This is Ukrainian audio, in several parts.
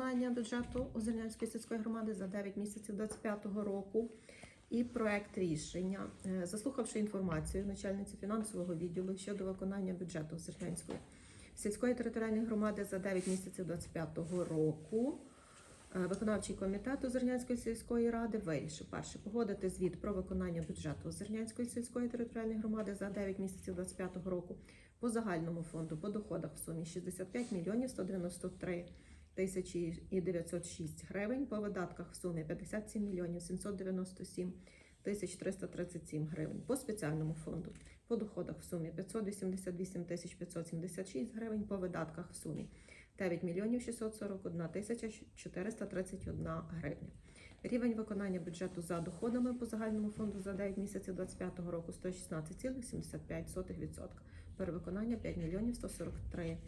виконання бюджету Озернянської сільської громади за 9 місяців 2025 року. І проект рішення, Е, заслухавши інформацію начальниці фінансового відділу щодо виконання бюджету Озернянської сільської територіальної громади за 9 місяців 2025 року. е, Виконавчий комітет Озернянської сільської ради вирішив перше погодити звіт про виконання бюджету Озернянської сільської територіальної громади за 9 місяців 2025 року по загальному фонду по доходах в сумі 65 мільйонів 193 тисячі і 906 гривень, по видатках в сумі 57 мільйонів 797 тисяч 337 гривень, по спеціальному фонду по доходах в сумі 588 тисяч 576 гривень, по видатках в сумі 9 мільйонів 641 тисяча 431 гривня. Рівень виконання бюджету за доходами по загальному фонду за 9 місяців 2025 року 116,75%. Перевиконання 5 мільйонів 143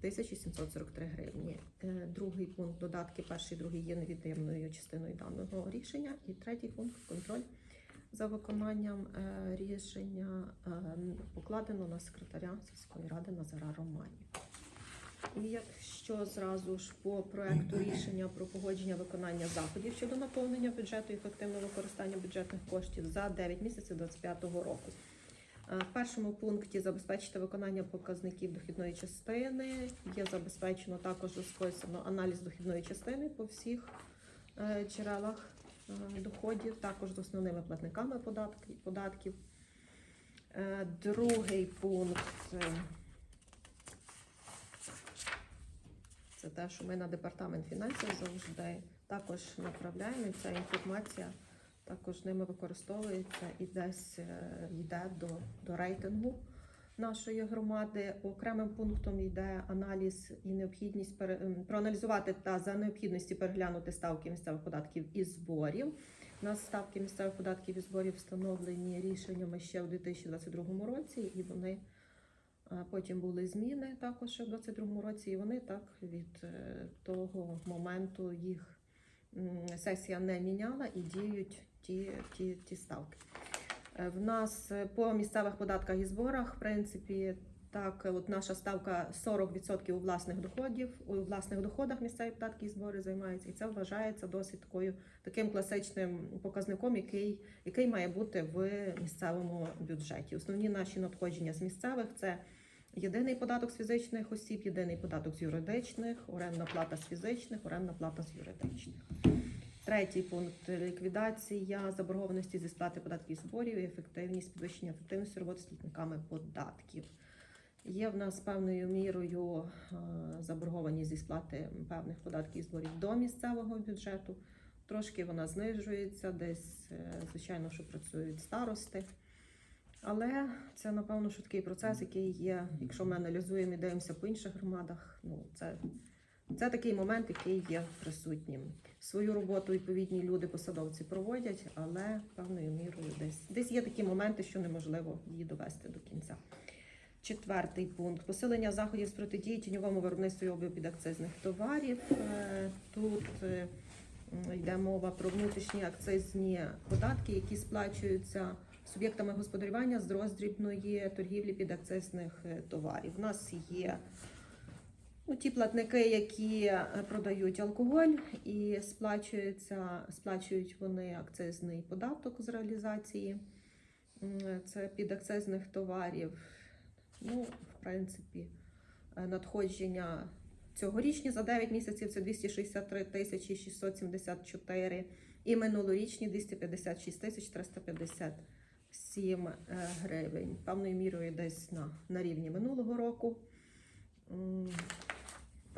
тисячі 743 гривні. Е, Другий пункт додатки, перший, другий є невід'ємною частиною даного рішення. І третій пункт контроль за виконанням е, рішення е, покладено на секретаря сільської ради Назара Романів. І якщо зразу ж по проекту рішення про погодження виконання заходів щодо наповнення бюджету і ефективного використання бюджетних коштів за 9 місяців 2025 року. Е, В першому пункті забезпечити виконання показників дохідної частини. Є забезпечено також розписано аналіз дохідної частини по всіх е, джерелах е, доходів, також з основними платниками податків. Другий пункт це те, що ми на департамент фінансів завжди також направляємо. Ця інформація також ними використовується і десь е, йде до, до рейтингу нашої громади. Окремим пунктом йде аналіз і необхідність ем, проаналізувати та за необхідності переглянути ставки місцевих податків і зборів. У нас ставки місцевих податків і зборів встановлені рішеннями ще у 2022 році, і вони е, потім були зміни також в 2022 році, і вони так від е, того моменту їх сесія не міняла і діють ті, ті, ті ставки. Е, В нас е, по місцевих податках і зборах, в принципі, так, е, от наша ставка 40% у власних доходів, у власних доходах місцеві податки і збори займаються, і це вважається досить такою таким класичним показником, який, який має бути в місцевому бюджеті. Основні наші надходження з місцевих це єдиний податок з фізичних осіб, єдиний податок з юридичних, орендна плата з фізичних, орендна плата з юридичних. Третій пункт ліквідація заборгованості зі сплати податків і зборів і ефективність підвищення ефективності роботи з платниками податків. Є в нас певною мірою е, заборгованість зі сплати певних податків і зборів до місцевого бюджету. Трошки вона знижується, десь, е, звичайно, що працюють старости. Але це, напевно, що такий процес, який є, якщо ми аналізуємо і дивимося по інших громадах, ну це, це такий момент, який є присутнім. Свою роботу відповідні люди, посадовці проводять, але певною мірою десь десь є такі моменти, що неможливо її довести до кінця. Четвертий пункт посилення заходів з протидії тіньовому виробництву і обігу підакцизних товарів. Е, Тут е, йде мова про внутрішні акцизні податки, які сплачуються суб'єктами господарювання з роздрібної торгівлі підакцизних е, товарів. У нас є ті платники, які е, продають алкоголь і сплачуються, сплачують вони акцизний податок з реалізації це підакцизних товарів. Ну, в принципі, е, надходження цьогорічні за 9 місяців це 263 тисячі 674 і минулорічні 256 тисяч 357 е, гривень. Певною мірою десь на, на рівні минулого року.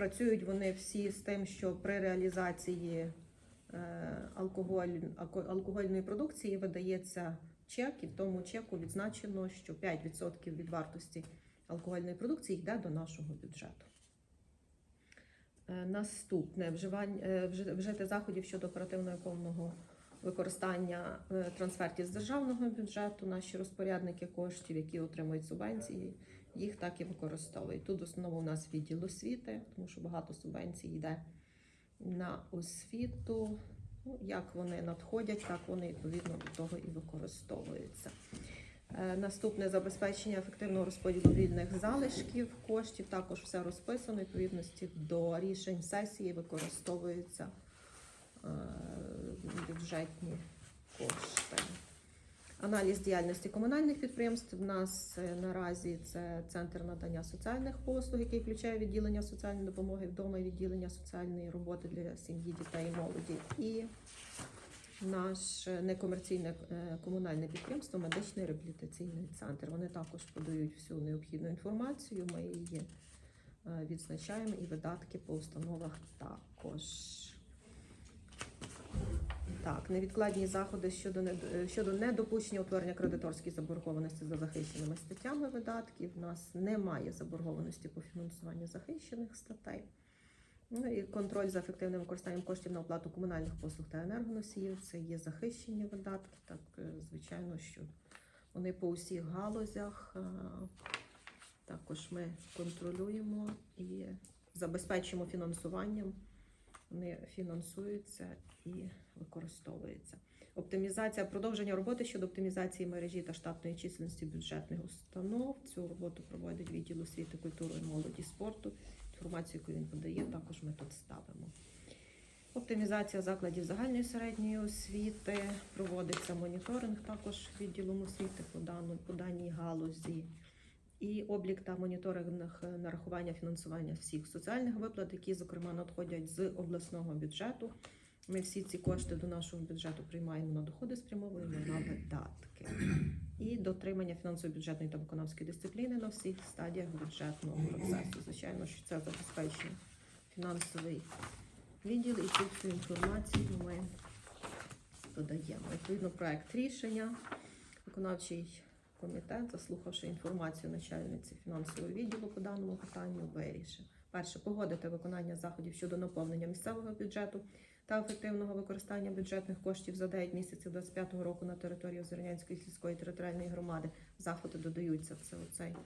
Працюють вони всі з тим, що при реалізації е, алкоголь, алкогольної продукції видається чек, і в тому чеку відзначено, що 5% від вартості алкогольної продукції йде до нашого бюджету. Е, Наступне вживання е, вжити заходів щодо оперативного повного використання трансфертів з державного бюджету. Наші розпорядники коштів, які отримують субвенції, їх так і використовують. Тут в основному у нас відділ освіти, тому що багато субвенцій йде на освіту. Ну, як вони надходять, так вони відповідно до того і використовуються. Е, Наступне забезпечення ефективного розподілу вільних залишків коштів. Також все розписано. Відповідності до рішень сесії використовуються е, бюджетні кошти. Аналіз діяльності комунальних підприємств. У нас е, наразі це центр надання соціальних послуг, який включає відділення соціальної допомоги вдома, відділення соціальної роботи для сім'ї, дітей і молоді. І наш е, некомерційне е, комунальне підприємство медичний реабілітаційний центр. Вони також подають всю необхідну інформацію. Ми її відзначаємо і видатки по установах також. Так, невідкладні заходи щодо щодо недопущення утворення кредиторської заборгованості за захищеними статтями видатків. У нас немає заборгованості по фінансуванню захищених статей. Ну і контроль за ефективним використанням коштів на оплату комунальних послуг та енергоносіїв. Це є захищені видатки. Так, е, звичайно, що вони по усіх галузях. е, Також ми контролюємо і забезпечуємо фінансуванням. Вони фінансуються і використовуються. Оптимізація продовження роботи щодо оптимізації мережі та штатної численності бюджетних установ. Цю роботу проводить відділ освіти, культури, молоді, спорту. Інформацію, яку він подає, також ми тут ставимо. Оптимізація закладів загальної середньої освіти. Проводиться моніторинг також відділом освіти по, дану, по даній галузі. І облік та моніторинг нарахування фінансування всіх соціальних виплат, які, зокрема, надходять з обласного бюджету. Ми всі ці кошти до нашого бюджету приймаємо на доходи, спрямовуємо на видатки. І дотримання фінансово-бюджетної та виконавської дисципліни на всіх стадіях бюджетного процесу. Звичайно, що це забезпечує фінансовий відділ і цю всю інформацію ми додаємо. Відповідно, проект рішення, виконавчий комітет, заслухавши інформацію начальниці фінансового відділу по даному питанню, вирішив. Перше, погодити виконання заходів щодо наповнення місцевого бюджету та ефективного використання бюджетних коштів за 9 місяців 2025 року на території Озернянської сільської територіальної громади. Заходи додаються. Це оцей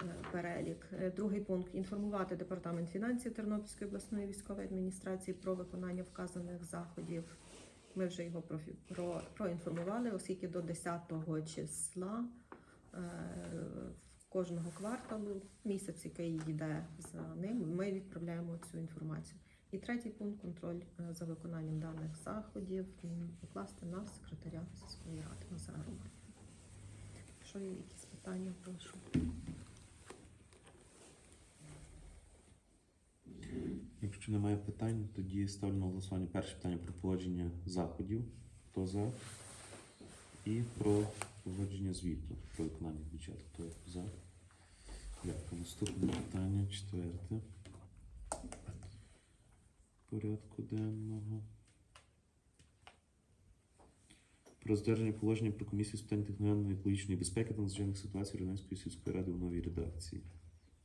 е, перелік. Е, Другий пункт інформувати департамент фінансів Тернопільської обласної військової адміністрації про виконання вказаних заходів. Ми вже його проінформували, оскільки до 10 числа е, кожного кварталу, місяць, який йде за ним, ми відправляємо цю інформацію. І третій пункт контроль е, за виконанням даних заходів покласти на секретаря сільської ради Назара Романа. Якщо є якісь питання, прошу. Якщо немає питань, тоді ставлю на голосування перше питання про погодження заходів. Хто за? І про погодження звіту про виконання бюджету. Хто за? Дякую. Наступне питання, четверте. Порядку денного. Про затвердження положення про комісію з питань техногенної екологічної безпеки та надзвичайних ситуацій Радянської сільської ради в новій редакції.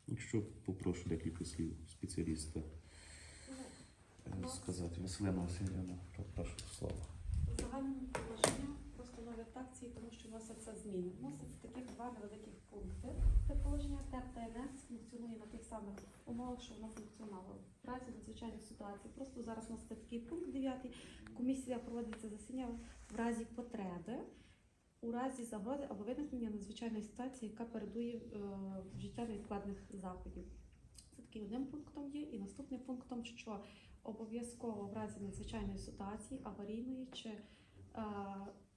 Якщо попрошу декілька слів спеціаліста е, сказати. Василина Васильівна, прошу слово. Загальне положення просто нові редакції, тому що вносяться зміни. Вносяться таких два невеликих пункти. Це положення ТЕП та НС функціонує на тих самих умовах, що воно функціонувало в разі надзвичайних ситуацій. Просто зараз вноситься такий пункт 9. Комісія проводиться засідання в разі потреби. У разі загрози або виникнення надзвичайної ситуації, яка передує е, вжиття невідкладних заходів. Це такий одним пунктом є. І наступним пунктом, що обов'язково в разі надзвичайної ситуації, аварійної чи е,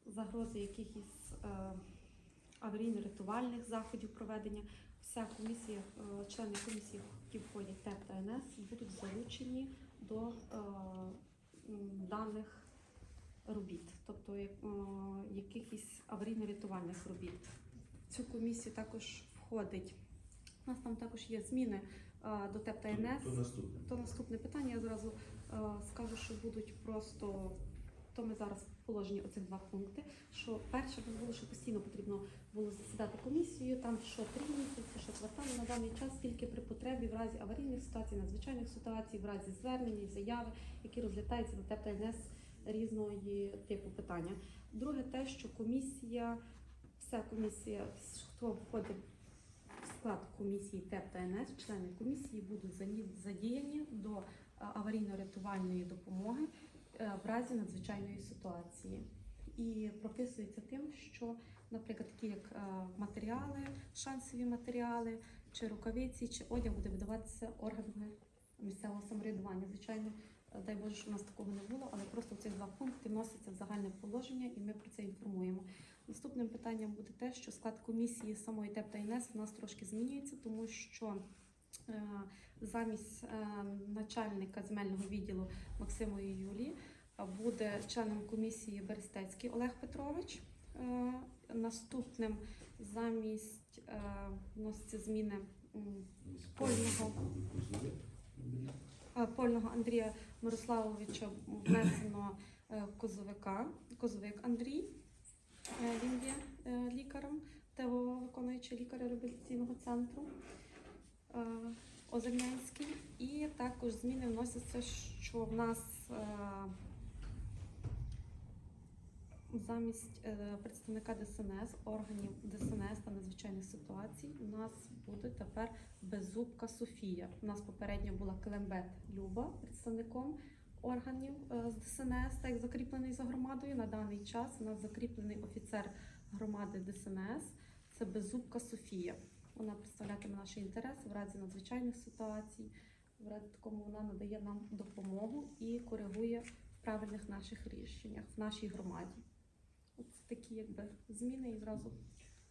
загрози якихось е, аварійно-рятувальних заходів проведення, вся комісія, е, члени комісії, які входять ТЕП та НС, будуть залучені до е, даних робіт, тобто якихось аварійно-рятувальних робіт. В цю комісію також входить. У нас там також є зміни до ТЕП та НС. наступне. То наступне питання я зразу скажу, що будуть просто. То ми зараз в положенні оцих два пункти. Що перше було, що постійно потрібно було засідати комісією, там що три місяці, що квартали на даний час, тільки при потребі в разі аварійних ситуацій, надзвичайних ситуацій, в разі звернення і заяви, які розглядаються на ТЕП та НС різної типу питання. Друге, те, що комісія, вся комісія, хто входить склад комісії ТЕП та НС, члени комісії будуть задіяні до аварійно-рятувальної допомоги в разі надзвичайної ситуації. І прописується тим, що наприклад, такі як е, матеріали, шансові матеріали, чи рукавиці, чи одяг буде видаватися органами місцевого самоврядування. Звичайно, е, дай Боже, що у нас такого не було, але просто ці два пункти вносяться в загальне положення, і ми про це інформуємо. Наступним питанням буде те, що склад комісії самої ТЕП та ІНЕС у нас трошки змінюється, тому що е, замість е, начальника земельного відділу Максимої Юлії е, буде членом комісії Берестецький Олег Петрович. Е, Наступним замість е, вносяться зміни Польного. е, Польного Андрія Мирославовича внесено е, козовика, козовик Андрій. Е, Він є е, лікарем, ТВО виконуючий лікар реабілітаційного центру е, Озернянський. І також зміни вносяться, що в нас е, замість е, представника ДСНС, органів ДСНС та надзвичайних ситуацій, у нас буде тепер беззубка Софія. У нас попередньо була Клембет Люба представником органів е, з ДСНС, так як закріплений за громадою. На даний час у нас закріплений офіцер громади ДСНС. Це беззубка Софія. Вона представлятиме наші інтереси в разі надзвичайних ситуацій. В разі такому вона надає нам допомогу і коригує в правильних наших рішеннях в нашій громаді. Оце такі якби зміни і зразу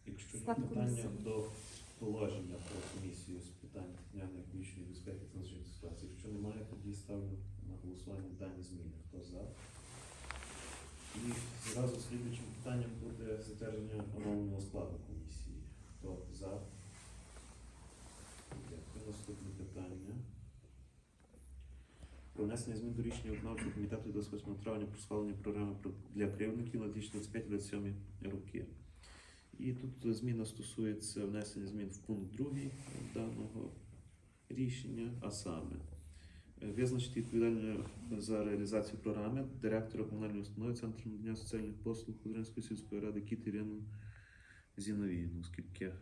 Якщо питання до положення про комісію з питань національної економічної безпеки та надзвичайних ситуацій, якщо немає, тоді ставлю на голосування дані зміни. Хто за? І зразу слідуючим питанням буде затвердження оновленого складу комісії. Хто за? Дякую. Наступне питання. Про внесення змін до рішення виконавчого комітету 28 травня про схвалення програми для кривдників на 2025-2027 роки. І тут зміна стосується внесення змін в пункт 2 даного рішення, а саме е, визначити відповідального за реалізацію програми директора комунальної установи Центру надання соціальних послуг Кудринської сільської ради Кіт Ірину Зіновіївну, оскільки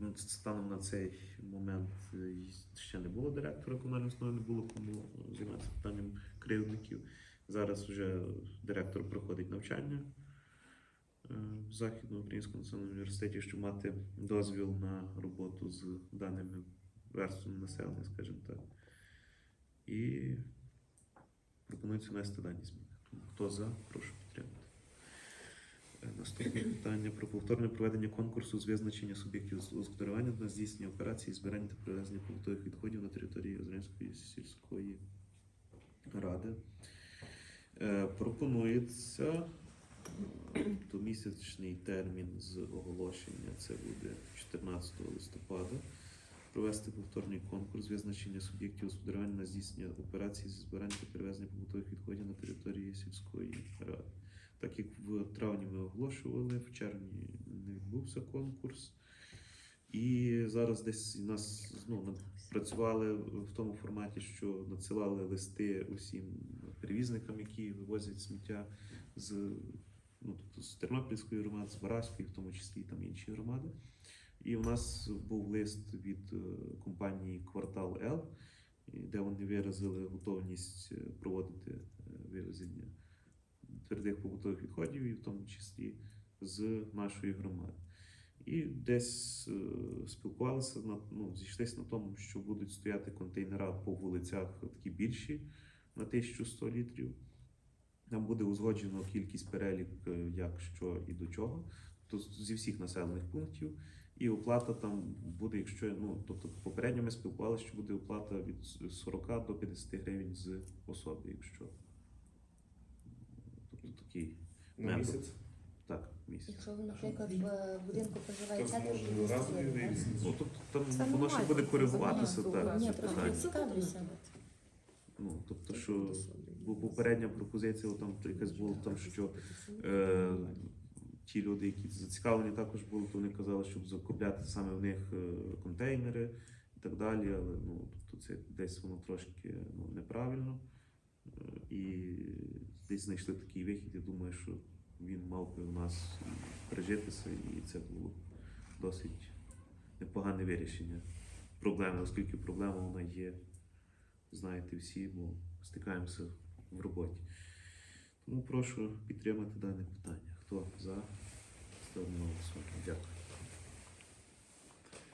ну, станом на цей момент е, ще не було директора комунальної установи, не було кому займатися питанням кривдників. Зараз вже директор проходить навчання е, в Західноукраїнському національному університеті, щоб мати дозвіл на роботу з даними верствами населення, скажімо так. І пропонується внести дані зміни. Хто за, прошу Наступне питання про повторне проведення конкурсу з визначення суб'єктів господарювання на здійснення операції збирання та привезення побутових відходів на території Озерянської сільської ради. Е, Пропонується місячний термін з оголошення, це буде 14 листопада. Провести повторний конкурс визначення суб'єктів господарювання на здійснення операцій зі збирання та перевезення побутових відходів на території сільської ради. Так як в травні ми оголошували, в червні не відбувся конкурс. І зараз десь нас ну, працювали в тому форматі, що надсилали листи усім перевізникам, які вивозять сміття з, ну, тобто з Тернопільської громади, з Бараської, в тому числі там інші громади. І у нас був лист від е, компанії Квартал Л, де вони виразили готовність е, проводити е, вивезення твердих побутових відходів, і в тому числі з нашої громади. І десь е, спілкувалися на ну, зійшлися на тому, що будуть стояти контейнера по вулицях такі більші на 1100 літрів. Там буде узгоджено кількість перелік, е, як, що і до чого, то зі всіх населених пунктів. І оплата там буде, якщо ну тобто попередньо ми спілкувалися, що буде оплата від 40 до 50 гривень з особи, якщо такий На місяць. Так, місяць. Якщо ви, наприклад, в будинку може то разовий місяць, вивіз. Ну тобто там воно ще нормально, буде це коригуватися, нормально. так. Ні, це просто питання. цікавлюся. Ну тобто, що бо попередня пропозиція, там якась була там, що е, ті люди, які зацікавлені, також були, то вони казали, щоб закупляти саме в них е, контейнери і так далі. Але ну тобто це десь воно трошки ну, неправильно. І десь знайшли такий вихід. Я думаю, що він мав би у нас прижитися, і це було досить непогане вирішення проблеми, оскільки проблема вона є, знаєте всі, бо стикаємося в роботі. Тому прошу підтримати дане питання. Хто за? Ставимо голосування. Дякую.